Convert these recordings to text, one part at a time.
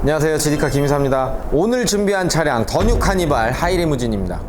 안녕하세요. 지디카 김이사입니다. 오늘 준비한 차량 더뉴 카니발 하이리무진입니다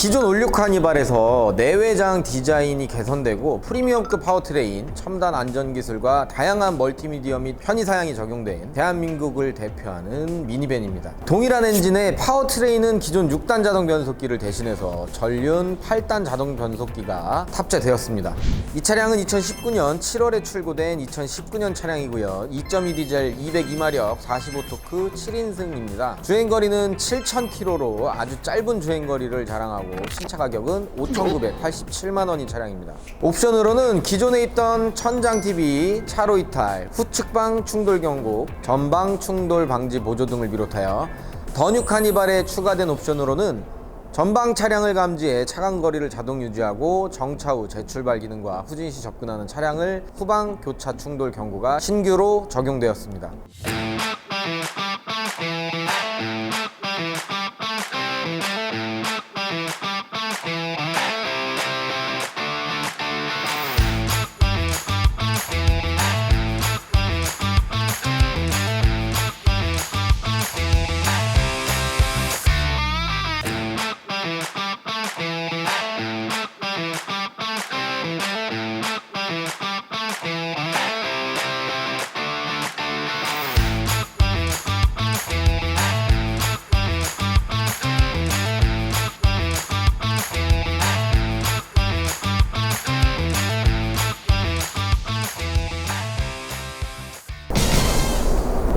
기존 올류 카니발에서 내외장 디자인이 개선되고 프리미엄급 파워트레인, 첨단 안전기술과 다양한 멀티미디어 및 편의사양이 적용된 대한민국을 대표하는 미니밴입니다. 동일한 엔진의 파워트레인은 기존 6단 자동 변속기를 대신해서 전륜 8단 자동 변속기가 탑재되었습니다. 이 차량은 2019년 7월에 출고된 2019년 차량이고요. 2.2 디젤 202마력 45토크 7인승입니다. 주행거리는 7,000km로 아주 짧은 주행거리를 자랑하고 신차 가격은 5,987만 원인 차량입니다. 옵션으로는 기존에 있던 천장 TV, 차로 이탈, 후측방 충돌 경고, 전방 충돌 방지 보조 등을 비롯하여 더뉴 카니발에 추가된 옵션으로는 전방 차량을 감지해 차간 거리를 자동 유지하고 정차 후 재출발 기능과 후진 시 접근하는 차량을 후방 교차 충돌 경고가 신규로 적용되었습니다.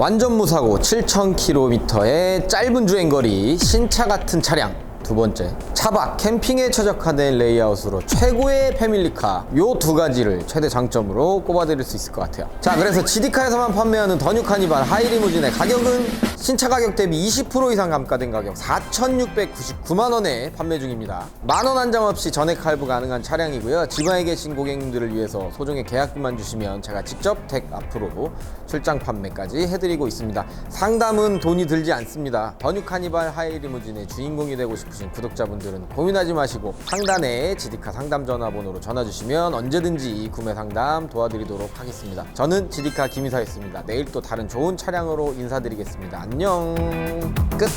완전 무사고 7,000km의 짧은 주행거리 신차 같은 차량 두 번째 차박 캠핑에 최적화된 레이아웃으로 최고의 패밀리카 요 두 가지를 최대 장점으로 꼽아드릴 수 있을 것 같아요. 자 그래서 지디카에서만 판매하는 더뉴 카니발 하이리무진의 가격은 신차 가격 대비 20% 이상 감가된 가격 4,699만원에 판매 중입니다. 만원 한 장 없이 전액 할부 가능한 차량이고요. 지방에 계신 고객님들을 위해서 소정의 계약금만 주시면 제가 직접 택 앞으로 출장 판매까지 해드리고 있습니다. 상담은 돈이 들지 않습니다. 더뉴 카니발 하이리무진의 주인공이 되고 싶 으신 구독자분들은 고민하지 마시고 상단에 지디카 상담 전화번호로 전화 주시면 언제든지 구매 상담 도와드리도록 하겠습니다. 저는 지디카 김이사였습니다. 내일 또 다른 좋은 차량으로 인사드리겠습니다. 안녕. 끝